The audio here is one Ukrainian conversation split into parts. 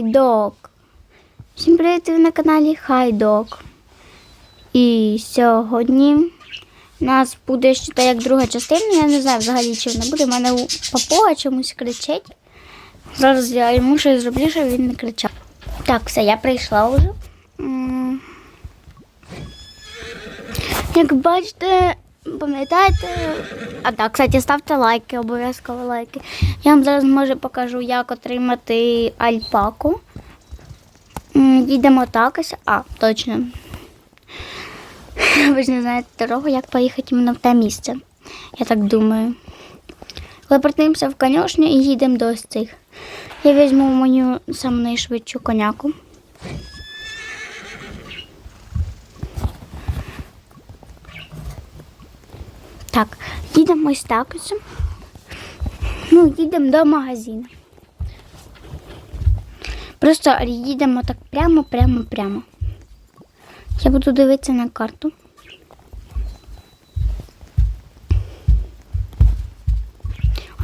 Хайдок. Всім привіт, ви на каналі Хайдок. І сьогодні у нас буде ще та як друга частина. Я не знаю взагалі, чи вона буде. У мене папуга чомусь кричить. Зараз я йому щось зроблю, щоб він не кричав. Так, все, я прийшла вже. Як бачите, пам'ятаєте. А так, кстати, ставте лайки, обов'язково лайки. Я вам зараз може покажу, як отримати альпаку. Їдемо так ось. А, точно. Ви ж не знаєте дорогу, як поїхати іменно в те місце. Я так думаю. Лепертуємося в конюшню і їдемо до ось цих. Я візьму мою найшвидшу коняку. Так, їдемо ось так ось. Ну, їдемо до магазину. Просто їдемо так прямо, прямо, прямо. Я буду дивитися на карту.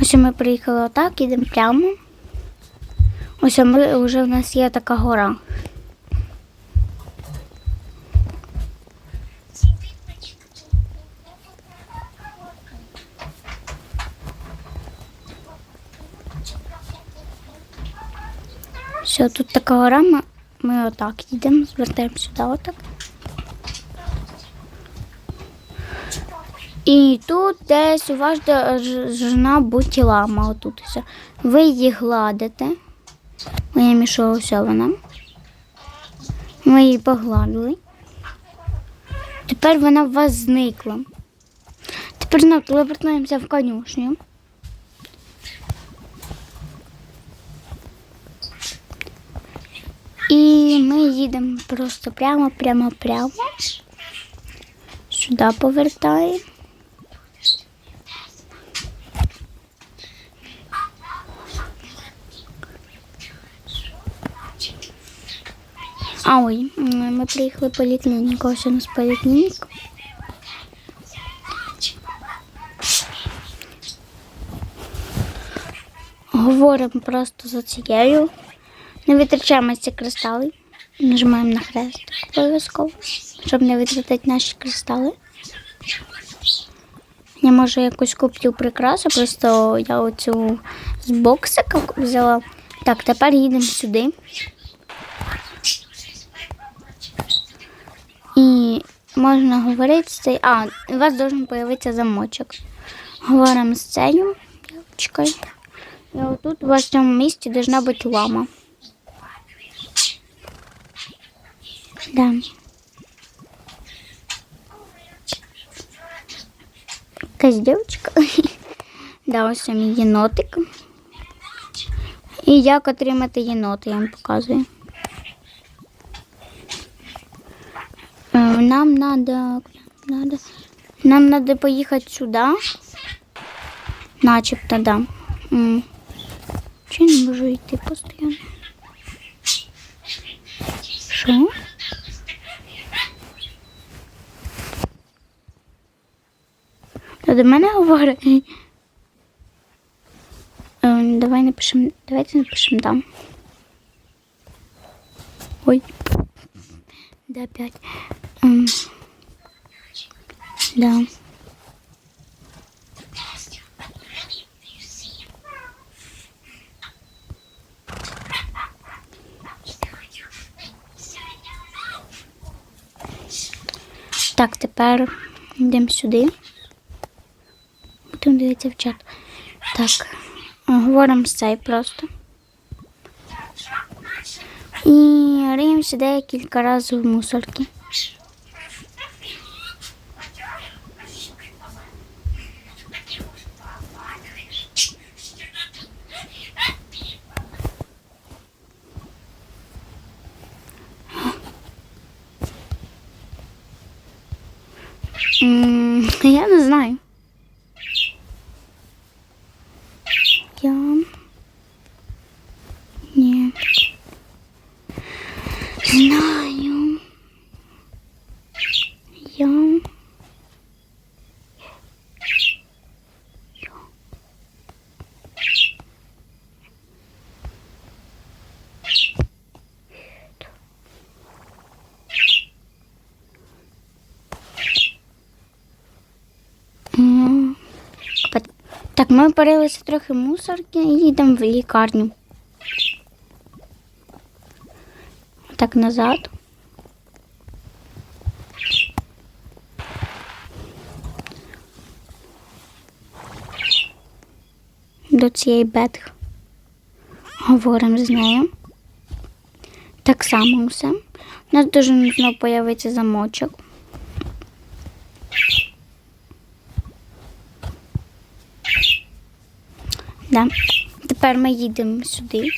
Ось ми приїхали отак, їдемо прямо. Ось ми, вже в нас є така гора. Все, тут така гора, ми, отак їдемо, звертаємо сюди отак. І тут десь у вас должна бути отут. Все. Ви її гладите. Моя мішова вона. Ми її погладили. Тепер вона у вас зникла. Тепер знову телепортуємося в конюшню. І ми їдемо просто прямо, прямо, прямо. Сюди повертаємо. А ой, ми приїхали в поліклініку, ось у нас поліклініка. Говоримо просто за цією. Не витрачаємо ці кристали. Нажимаємо на хрест обов'язково, щоб не витратити наші кристали. Я може якусь куплю прикрасу, просто я оцю з боксика взяла. Так, тепер їдемо сюди. І можна говорити з цією. А, у вас должен появитися замочок. Говоримо з цією дівчинкою. І отут у вас в цьому місці должна бути лама. Да. Якась дівчинка. Да, ось мій єнотик. І як отримати єнота, я вам показую. Е, Нам надо, надо, нам надо поїхати сюди. Начебто, да. Чи не можу йти постійно? Що? Та До мене говорить. Е, Давай напишем, давайте напишем там. Ой. Да, опять. Ем, Да. Так, тепер йдемо сюди. Будемо дивиться в чат. Так, говоримо з цей просто. І риємося декілька разів в мусорки. знаю. Я. Так, ми порилися трохи мусорки і їдемо в лікарню. Так, назад. До цієї бетх. Говоримо з нею. Так само все. У нас дуже знову появиться замочок. Да. Тепер ми їдемо сюди.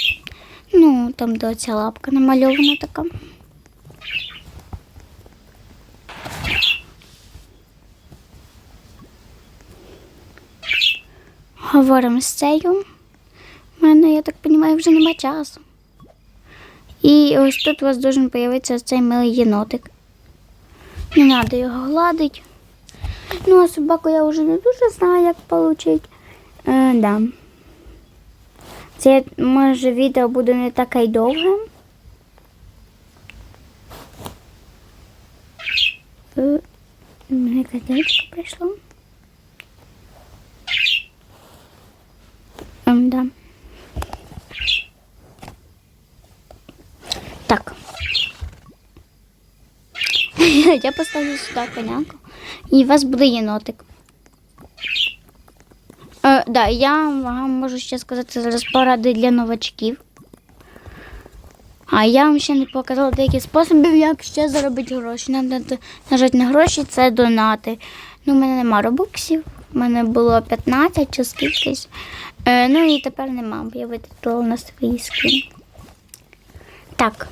Ну, там де лапка намальована така. Говоримо з цею. У мене, я так розумію, вже немає часу. І ось тут у вас должен появитися цей милий єнотик. Не треба його гладити. Ну, а собаку я вже не дуже знаю, як отримати. Е, да. Це може відео буде не таке й довге. Е, Мене якась дівчинка прийшла. Ем, да. Так. Я поставлю сюди коняку. І у вас буде єнотик. Да, я вам можу ще сказати зараз поради для новачків. А я вам ще не показала деякі способи, як ще заробити гроші. Надо нажати на гроші, це донати. Ну, у мене нема робоксів. У мене було 15 чи скількись. Е, ну і тепер нема, бо я витратила на свої скін. Так.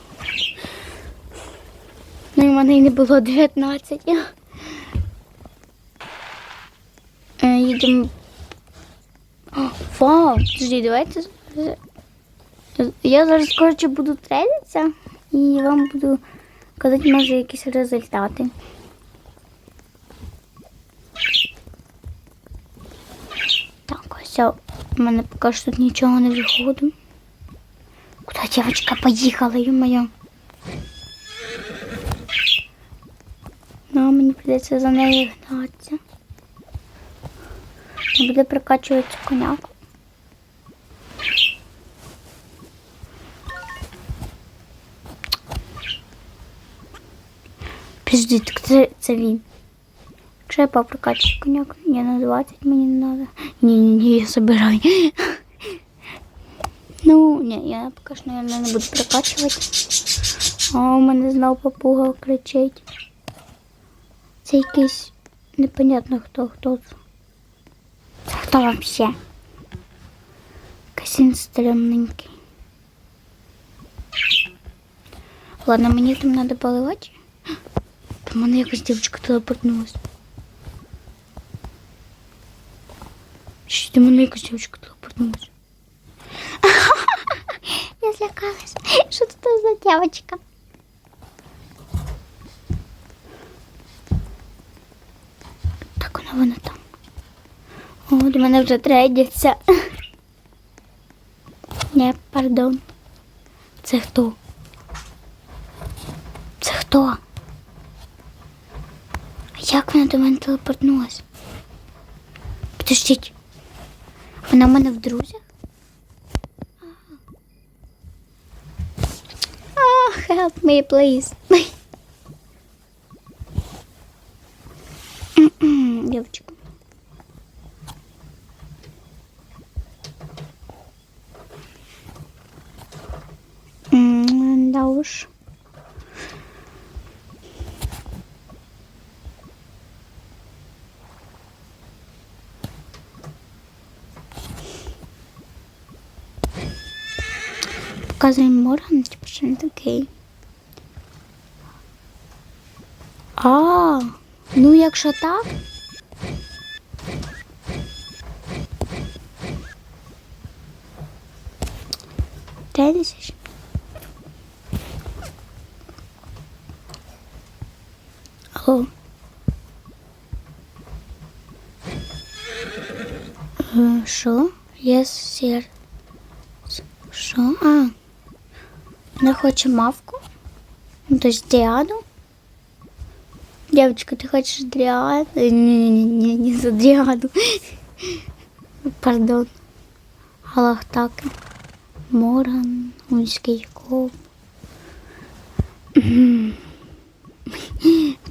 Ну і в мене й не було 19. Е, їдемо. Вау, подожди, давайте. Я зараз коротше буду трейдитися і вам буду казати, може, якісь результати. Так, ось у мене поки що тут нічого не виходить. Куда девочка поїхала, ё-моё? Ну, мені прийдеться за нею гнатися. Буде прокачувати цю коняку. Подожди, так це, це він. Якщо я попрокачую коняку, ні, на 20 мені не треба. Ні, ні, ні, я забираю. Ну, ні, я поки що, мабуть, не буду прокачувати. А у мене знову попуга кричить. Це якийсь непонятно хто, хто це. Це хто вообще? Якийсь він стрімненький. Ладно, мені там треба поливати. Там мене якась дівчинка телепортнулась. Що до мене якась дівчинка телепортнулась. Я злякалась. Що це за дівчинка? Так вона вона там. О, до мене вже трейдяться. Ні, пардон. Це хто? Це хто? А як вона до мене телепортнулась? Подождіть. Вона в мене в друзях? Ah, help me, please. Девочка. М, Да уж. Показуємо Морган, типу, що він такий. А, ну якщо так. Тенісиш? Алло. Е, Що? Yes, sir. Що? А. Вона хоче мавку? Ну, то есть дриаду? Девочка, ты хочешь дриаду? Не-не-не, не за дриаду. Пардон. Галахтаки. Морган, Гунський ков.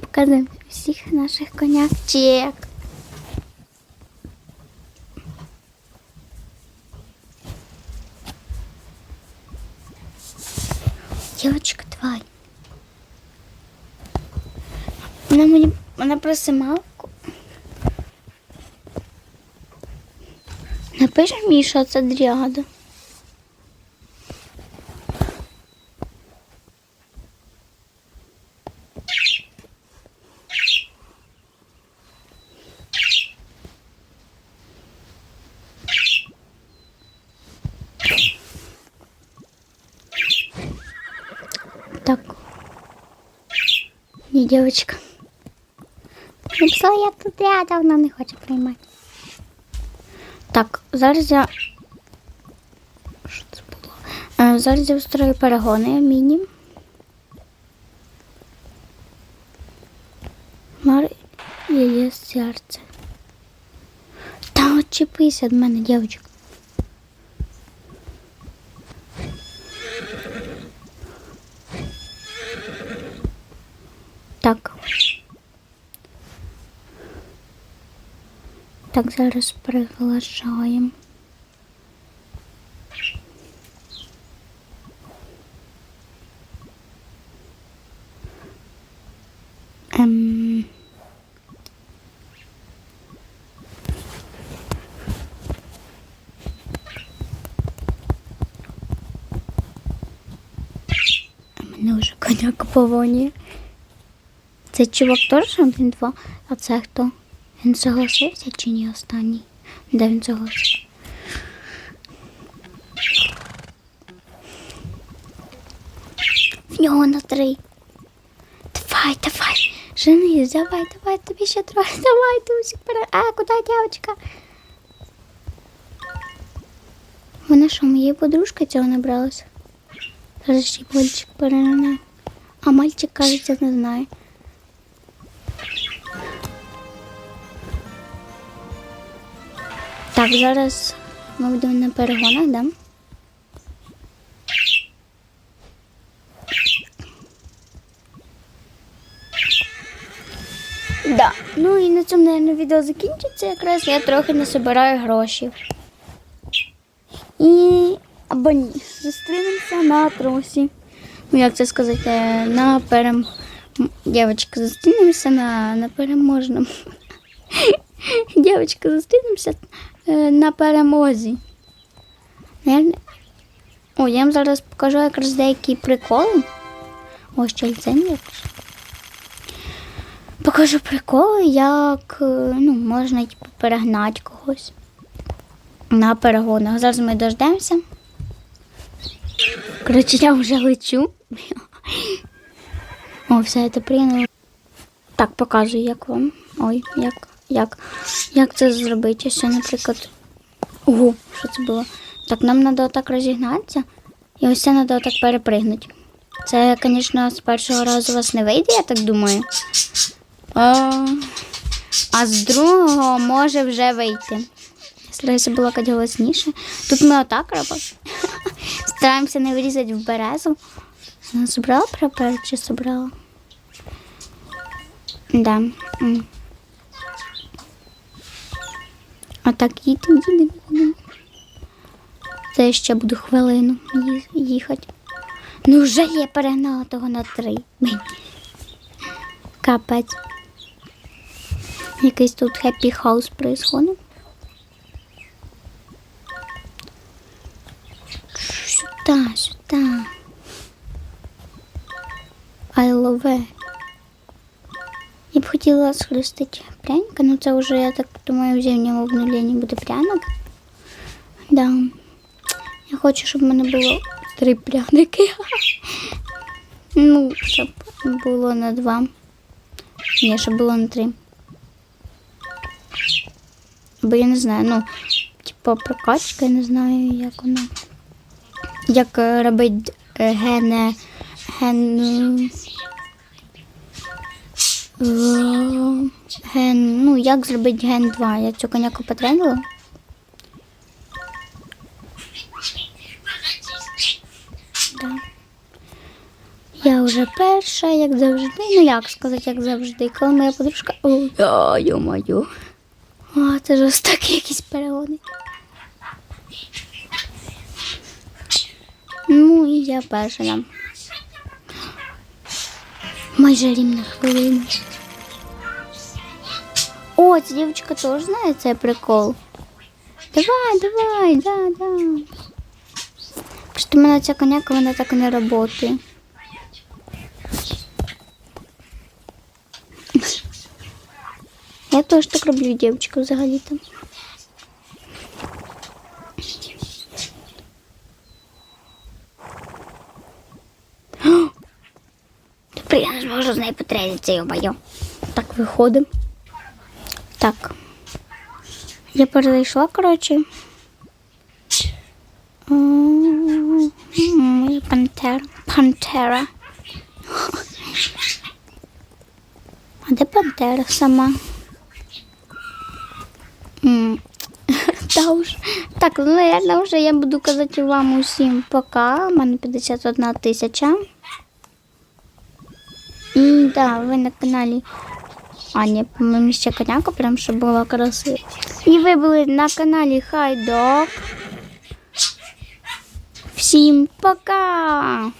Показуємо всіх наших конячек. Дівчинка, давай. Вона мені вона просималку. Напиши мені, що це дріада. Так. Ні, дівчинка. Написала, я тут рядом, вона не хоче приймати. Так, зараз я. Що це було? Е, зараз я устрою перегони міні. Мар її серце. Та отчепися від мене, дівчинка. Так. Так, зараз приглашаємо. Ем... Мене вже коняка повонює. Це чувак теж один два, а це хто? Він согласився чи ні останній? Де він согласився? В нього на три. Давай, давай. Женись, давай, давай, тобі ще трохи. Давай, Тусик, пере... А, куди дівчинка? Вона що, моєї подружки цього набралася? Зараз ще й мальчик. А мальчик, кажеться, не знає. Так, зараз ми будемо на перегонах, да? Да. Ну і на цьому, наверное, відео закінчиться. Якраз я трохи не собираю гроші. І або ні. Зустрінемося на тросі. Ну, як це сказати, на перем... Дівчатка, зустрінемося на, на переможному. Дівчатка, зустрінемося на перемозі. О, я вам зараз покажу якраз деякі приколи. Ось щельцем якось. Покажу приколи, як е, ну, можна типу, перегнати когось на перегонах. Зараз ми дождемося. Коротше, я вже лечу. О, все це прийняли. Так, показую, як вам. Ой, як, як, як це зробити. Ось, наприклад. Ого, що це було? Так, нам треба отак розігнатися. І ось це треба отак перепригнути. Це, звісно, з першого разу у вас не вийде, я так думаю. А, а з другого може вже вийти. Стараюся було якось голосніше. Тут ми отак робимо. Стараємося не врізати в березу. Собрала прапор чи собрала? Да. М. Отак їдемо, їдемо, їдемо. Це ще буду хвилину їхати. Ну вже я перегнала того на три. Капець. Якийсь тут хеппі хаус происходит. Схрестити пряника, але це вже, я так думаю, в зимньому обновленні буде пряник. Да. Я хочу, щоб в мене було три пряники. Ну, щоб було на два. Ні, щоб було на три. Бо я не знаю, ну, типу прокачка, я не знаю, як вона. Як робить е, гене. Ген. Е, ген. Ну, як зробити ген 2? Я цю коняку потренила. Да. Я вже перша, як завжди. Ну як сказати, як завжди. Коли моя подружка... О, йо-моє. О, це жорстокі якісь перегони. Ну і я перша нам. Майже рівна хвилина. О, ця дівчинка теж знає цей прикол. Давай, давай, да, да. Просто в мене ця коняка, вона так не працює. Я теж так роблю, дівчинка, взагалі-то. Тепер я не зможу з нею потренитися, йо-моє. Так, виходимо. Так. Я перейшла, коротше. Пантера. Пантера. А де пантера сама? Та уж. Так, ну, наверное, вже я буду казати вам усім пока. У мене 51 тисяча. І да, ви на каналі а, ні, по-моєму, ще коняка, прям щоб була красиво. І ви були на каналі Хайдок. Всім пока!